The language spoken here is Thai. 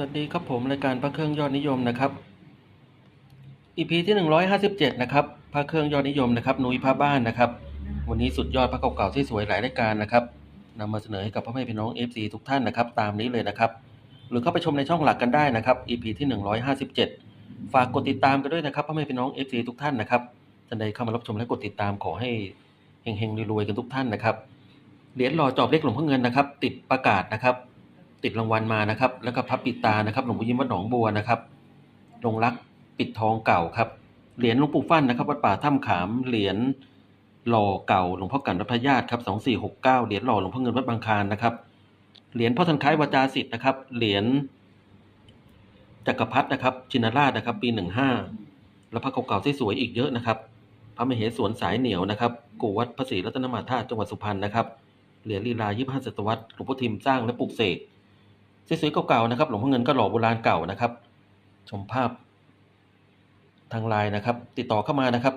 วัสดีครับผมรายการพระเครื่องยอดนิยมนะครับ EP ที่ 157 นะครับพระเครื่องยอดนิยมนะครับนุ้ยพระบ้านนะครับ วันนี้สุดยอดพระเก่าๆที่สวยหลายรายการนะครับนำมาเสนอให้กับพ่อแม่พี่น้อง FC ทุกท่านนะครับ ตามนี้เลยนะครับ หรือเข้าไปชมในช่องหลักกันได้นะครับ EP ที่ 157 ฝากกดติดตามกันด้วยนะครับพ่อแม่พี่น้อง FC ทุกท่านนะครับท่านใดเข้ามารับชมและกดติดตามขอให้เฮงๆรวยๆกันทุกท่านนะครับเหรียญหล่อจอบเล็กหลวงพ่อเงินนะครับ ติดประกาศนะครับ ติดรางวัลมานะครับ แล้วก็พับปิดตานะครับหลวงปู่ยิ้มวัดหนองบัวนะครับลงรักปิดทองเก่าครับเหรียญหลวงปู่ฟั่นนะครับวัดป่าถ้ำขามเหรียญหล่อเก่าหลวงพ่อกันวัดพระญาติครับสองสี่หกเก้าเหรียญหล่อหลวงพ่อเงินวัดบางคานนะครับเหรียญพ่อทันคล้ายวาจาสิทธิ์นะครับเหรียญจักรพรรดินะครับชินราชนะครับ ปีหนึ่งห้าแล้วพระเก่าๆที่สวยๆอีกเยอะนะครับ พระมเหสวนสายเหนียวนะครับกูวัดพระศรีรัตนมาธาตุจังหวัดสุพรรณนะครับเหรียญลีลายี่ห้าศตวรรษหลวงพ่อทิมสร้างและปลูกเสก สวยๆเก่าๆนะครับหลวงพ่อเงินก็หล่อโบราณเก่านะครับ ชมภาพทางไลน์นะครับ ติดต่อเข้ามานะครับ